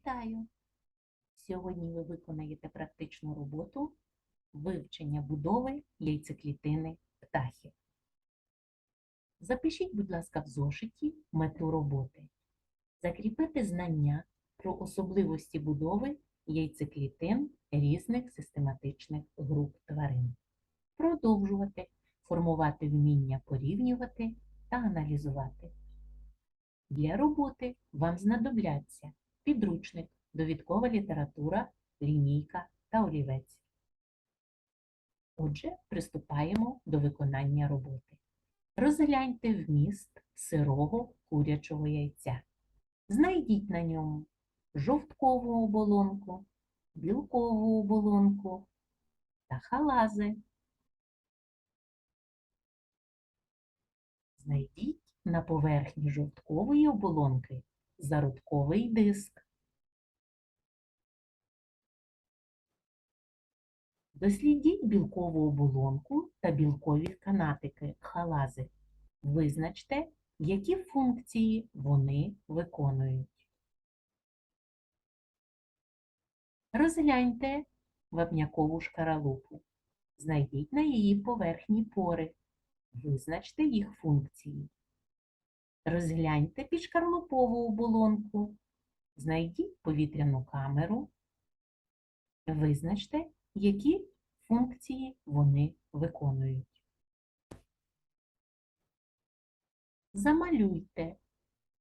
Вітаю! Сьогодні ви виконаєте практичну роботу вивчення будови яйцеклітини птахів. Запишіть, будь ласка, в зошиті мету роботи. Закріпити знання про особливості будови яйцеклітин різних систематичних груп тварин. Продовжувати формувати вміння порівнювати та аналізувати. Для роботи вам знадобляться підручник, довідкова література, лінійка та олівець. Отже, приступаємо до виконання роботи. Розгляньте вміст сирого курячого яйця. Знайдіть на ньому жовткову оболонку, білкову оболонку та халази. Знайдіть на поверхні жовткової оболонки зародковий диск. Дослідіть білкову оболонку та білкові канатики халази. Визначте, які функції вони виконують. Розгляньте вапнякову шкаралупу. Знайдіть на її поверхні пори. Визначте їх функції. Розгляньте підшкарлупову оболонку. Знайдіть повітряну камеру. Визначте, які функції вони виконують. Замалюйте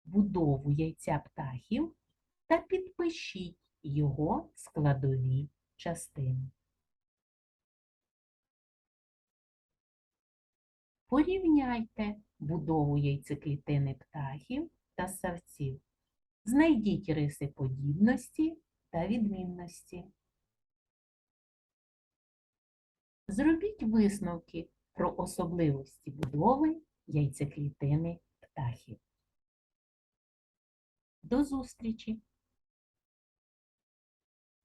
будову яйця птахів та підпишіть його складові частини. Порівняйте будову яйцеклітини птахів та савців. Знайдіть риси подібності та відмінності. Зробіть висновки про особливості будови яйцеклітини птахів. До зустрічі!